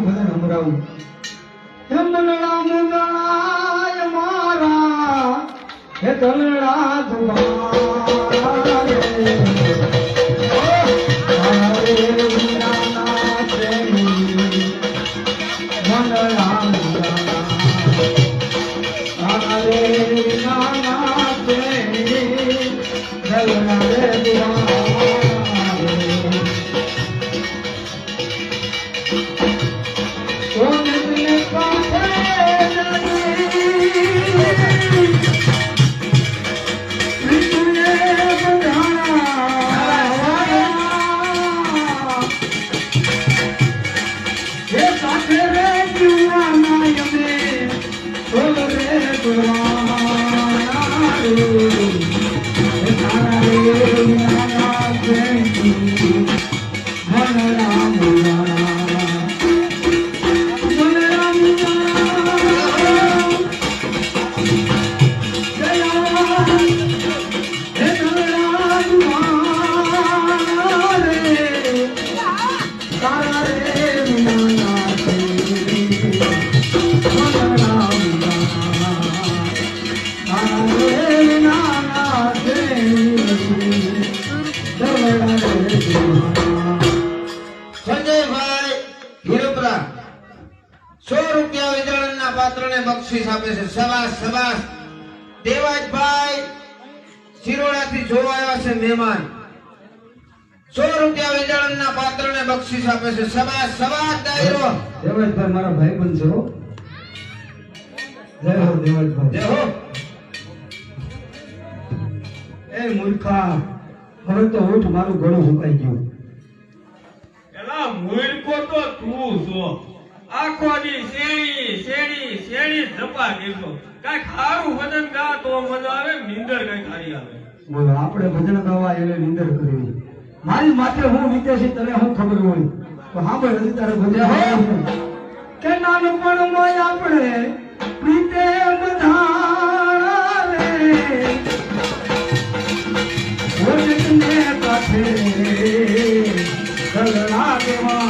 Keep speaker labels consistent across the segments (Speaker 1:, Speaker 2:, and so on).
Speaker 1: મારું ભજન હમરાવું હે મનડા મુંદડાય મારા હે તલડા તમારા રે
Speaker 2: સો રૂપિયા વિતરણના પાત્રને બક્ષીસ આપે છે. સવાસ સવાસ. દેવાજભાઈ શિરોડાથી જોવા આવ્યા છે મહેમાન. સો રૂપિયા વિતરણના પાત્રને બક્ષીસ આપે છે. સવા સબાસ ડાયરો
Speaker 1: દેવાજભાઈ મારા ભાઈબંધ છે હો. જય હો દેવાજભાઈ.
Speaker 2: જય હો.
Speaker 1: એ મૂર્ખા હવે તો ઊઠ મારું ગળું સુકાઈ ગયું.
Speaker 3: એલા મૂર્ખો તો તું છો. આખો દી શેરી શેરી શેરી ધપા દેશો કાંઈક ખારું ભજન ગા તો મજા આવે, નીંદર કઈ સારી આવે.
Speaker 1: બોલો, આપણે ભજન ગાવા એટલે નિંદર કરવી મારી માથે હું વિદેશી, તને હું ખબર હોય. તો સાંભળ હજી તારે ભજન કે નાનપણમાં આપણે પ્રીતે બધાણા રે કાંઠે ગલડા દેવાણા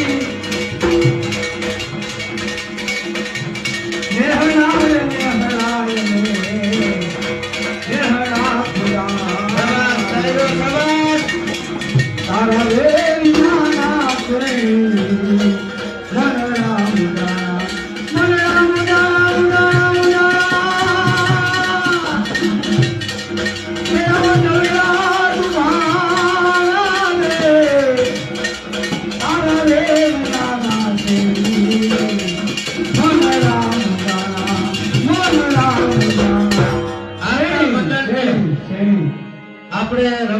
Speaker 1: આપણે